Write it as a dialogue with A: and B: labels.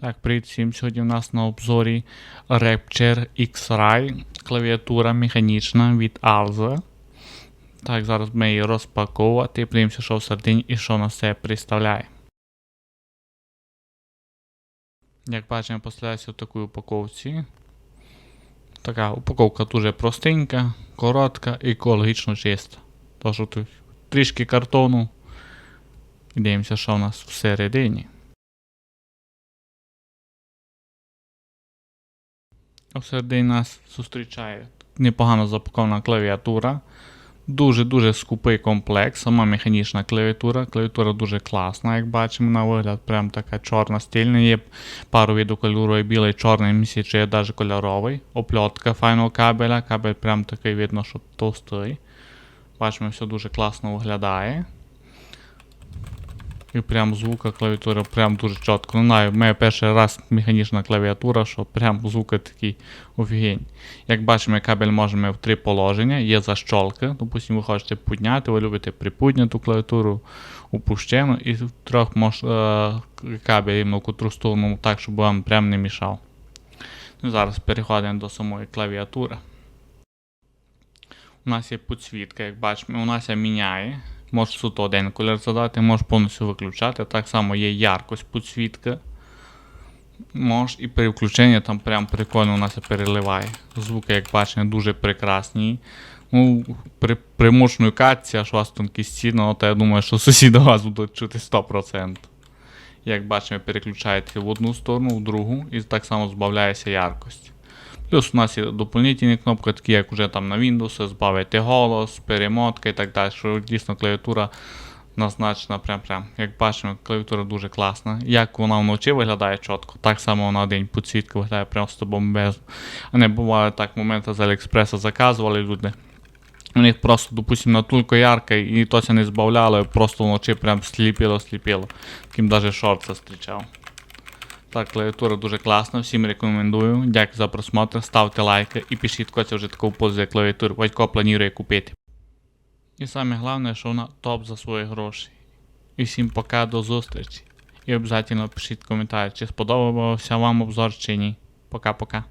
A: Так, привіт всім. Сьогодні у нас на обзорі Rapture X-Ray, клавіатура механічна від Alza. Так, зараз ми її розпаковувати, подивимося, що всередині і що на себе представляє. Як бачимо, поставляється в такій упаковці. Така упаковка дуже простенька, коротка і екологічно чиста. Тож тут трішки картону. І дивимося, що у нас всередині. Всередині нас зустрічає непогано запакована клавіатура. Дуже-дуже скупий комплект, сама механічна клавіатура. Клавіатура дуже класна, як бачимо, на вигляд, прям така чорна стильна. Є пару виду кольору, і білий, чорний місяць, є навіть кольоровий. Опльотка файного кабеля. Кабель прям такий видно, що товстий. Бачимо, все дуже класно виглядає. І прям звука клавіатури прям дуже чітко. Ну, знаю, мене перший раз механічна клавіатура, що прям звуки такі офігенні. Як бачимо, кабель можемо в три положення, є защолка. Допустимо, ви хочете підняти, ви любите приподняту клавіатуру, опущену, і в трьох мож, е, кабель в котру сторону, так, щоб вам прям не мішав. Ну, зараз переходимо до самої клавіатури. У нас є підсвітка, як бачимо, у нас я міняє. Можеш суто один колір задати, можеш повністю виключати. Так само є яркость підсвітки. Можеш і переключення там прям прикольно у нас переливає. Звуки, як бачимо, дуже прекрасні. Ну, при примушної катці, аж у вас тонкі стіни, то я думаю, що сусіди вас будуть чути 100%. Як бачимо, переключаєте в одну сторону, в другу, і так само збавляється яркость. Плюс у нас є доповнительні кнопки, такі як вже там на Windows, збавити голос, перемотка і так далі. Що дійсно клавіатура назначена прям прям. Як бачимо, клавіатура дуже класна. Як вона вночі виглядає чітко, так само вона день підсвітка виглядає просто бомбезно. А не буває так моменти з Аліекспреса заказували люди. У них просто, допустим, натулько ярка і то це не збавляли, просто вночі прям сліпіло-сліпіло. Таким навіть шорт зустрічав. Так, клавіатура дуже класна, всім рекомендую. Дякую за просмотр, ставте лайки і пишіть, коли це вже таку позицію клавіатуру, батько планує купити. І саме головне, що вона топ за свої гроші. І всім пока, до зустрічі. І обов'язково пишіть коментарі, чи сподобався вам обзор чи ні. Пока-пока.